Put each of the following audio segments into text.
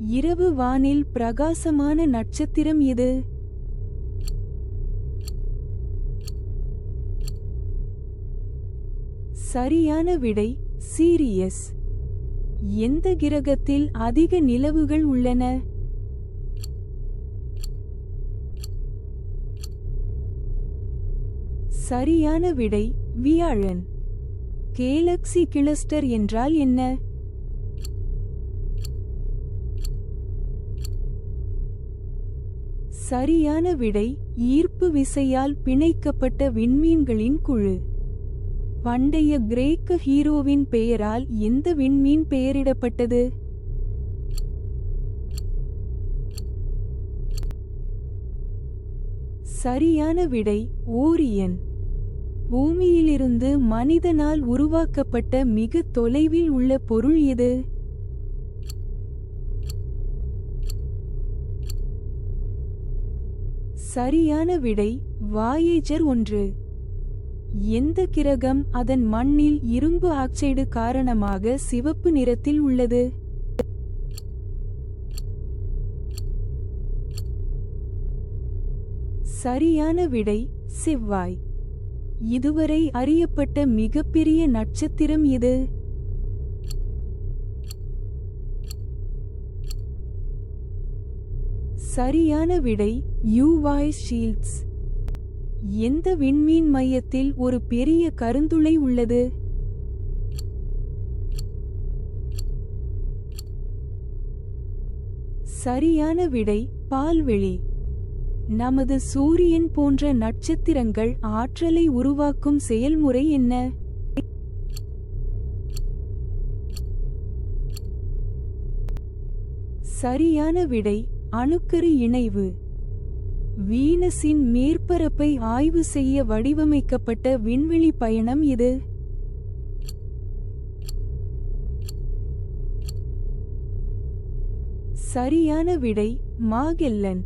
இரவு வானில் பிரகாசமான நட்சத்திரம் எது சரியான விடை சீரியஸ். எந்த கிரகத்தில் அதிக நிலவுகள் உள்ளன? சரியான விடை வியாழன். கேலக்சி கிளஸ்டர் என்றால் என்ன? சரியான விடை ஈர்ப்பு விசையால் பிணைக்கப்பட்ட விண்மீன்களின் குழு. பண்டைய கிரேக்க ஹீரோவின் பெயரால் எந்த விண்மீன் பெயரிடப்பட்டது? சரியான விடை ஓரியன். பூமியிலிருந்து மனிதனால் உருவாக்கப்பட்ட மிக தொலைவில் உள்ள பொருள் எது? சரியான விடை வாயேஜர் ஒன்று. எந்த கிரகம் அதன் மண்ணில் இரும்பு ஆக்சைடு காரணமாக சிவப்பு நிறத்தில் உள்ளது? சரியான விடை செவ்வாய். இதுவரை அறியப்பட்ட மிகப்பெரிய நட்சத்திரம் எது சரியான விடை யூவாய் ஷீல்ட்ஸ் எந்த விண்மீன் மையத்தில் ஒரு பெரிய கருந்துளை உள்ளது? சரியான விடை பால்வெளி. நமது சூரியன் போன்ற நட்சத்திரங்கள் ஆற்றலை உருவாக்கும் செயல்முறை என்ன? சரியான விடை அணுக்கரு இணைவு. வீனஸின் மேற்பரப்பை ஆய்வு செய்ய வடிவமைக்கப்பட்ட விண்வெளி பயணம் இது. சரியான விடை மாகெல்லன்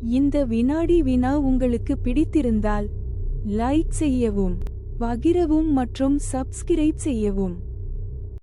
இந்த வினாடி வினா உங்களுக்கு பிடித்திருந்தால் லைக் செய்யவும் பகிரவும் மற்றும் சப்ஸ்கிரைப் செய்யவும்.